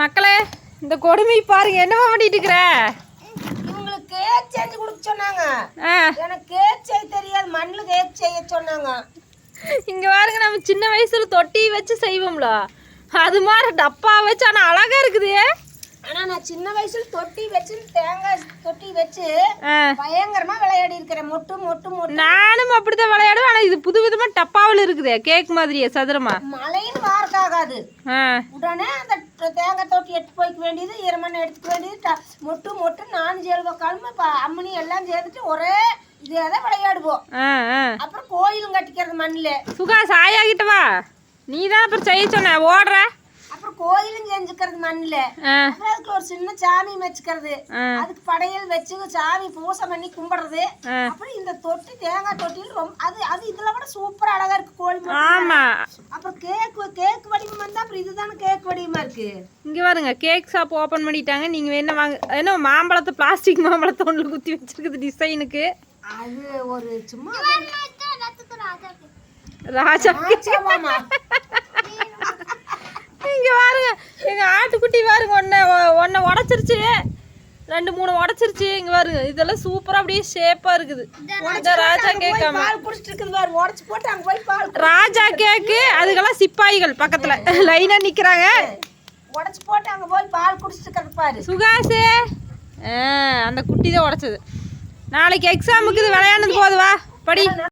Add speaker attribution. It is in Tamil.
Speaker 1: மக்களே இந்த கொடுமை பாருங்க என்னவா பண்ணிட்டு இருக்கிற?
Speaker 2: இவங்களுக்கு கேக் செஞ்சு கொடுக்க சொன்னாங்க? எனக்கு கேக் செய்ய தெரியாது மண்ணில் கேக் செய்ய சொன்னாங்க?
Speaker 1: இங்க பாருங்க நம்ம சின்ன வயசுல தொட்டி வச்சு செய்வோம்ல. அது மாதிரி டப்பா வச்சு ஆனா அழகா இருக்குது.
Speaker 2: ஆனா நான் சின்ன வயசுல தொட்டி வச்சு தேங்காய் தொட்டி வச்சு பயங்கரமா விளையாடி இருக்கிறேன். மொட்டு மொட்டு மொட்டு.
Speaker 1: நானும் அப்படிதான் விளையாடுவேன் ஆனா இது புது விதமா டப்பாவில் இருக்குதே கேக் மாதிரியே சதுரமா.
Speaker 2: மழைன்னு வார்க்காகாது உடனே அந்த தேங்காய் தொட்டி எடுத்து போய்க்க வேண்டியது ஈரமண்ணை எடுத்துக்க வேண்டியது ட- மொட்டு மொட்டு நானும் காலமும் இப்போ அம்மனி எல்லாம் சேர்ந்துட்டு ஒரே இதே தான் விளையாடுவோம். அப்புறம் கோயிலும் கட்டிக்கிறது மண்ணில்.
Speaker 1: சுகா சாயாகிட்ட வா. நீ தான் அப்புறம் செய்ய சொன்ன. ஓடுற.
Speaker 2: கோயிலும் செஞ்சுக்கிறது மண்ணில். அதுக்கு ஒரு சின்ன சாமி வச்சுக்கிறது. அதுக்கு படையல் வச்சு சாமி பூசை பண்ணி கும்பிடுறது. அப்புறம் இந்த தொட்டி தேங்காய் தொட்டியில் ரொம்ப அது அது இதுல விட சூப்பரா அழகா இருக்கு கோழி.
Speaker 1: ஆமா.
Speaker 2: அப்புறம் கேக் கேக் வடிவம் வந்தா அப்புறம் இதுதானே கேக் வடிவமா இருக்கு?
Speaker 1: இங்க பாருங்க கேக் ஷாப் ஓபன் பண்ணிட்டாங்க. நீங்க வேணா வாங்க. என்ன மாம்பழத்தை பிளாஸ்டிக் மாம்பழத்தை ஒன்று குத்தி வச்சிருக்குது டிசைனுக்கு
Speaker 2: அது ஒரு சும்மா
Speaker 1: ராஜா
Speaker 2: ஆச்சாமாமா.
Speaker 1: இங்க பாருங்க எங்க ஆட்டுக்குட்டி பாருங்க ஒன்ன ஒன்ன உடைச்சிருச்சு. ரெண்டு மூணு உடைச்சிருச்சு. இங்க பாருங்க இதெல்லாம் சூப்பரா அப்படியே ஷேப்பா இருக்குது. ராஜா கேக்காம.
Speaker 2: பால் குடிச்சிட்டு இருக்குது பாரு உடச்சு போட்டு அங்க போய் பால்
Speaker 1: ராஜா கேக்கு அதுக்கெல்லாம் சிப்பாய்கள் பக்கத்துல. லைனா நிக்கிறாங்க.
Speaker 2: உடச்சு போட்டு அங்க போய் பால் குடிச்சிட்டு பாரு.
Speaker 1: சுகாசு. அந்த குட்டி தான் உடைச்சது. நாளைக்கு எக்ஸாமுக்கு இது விளையாடுனது போதுவா? படி.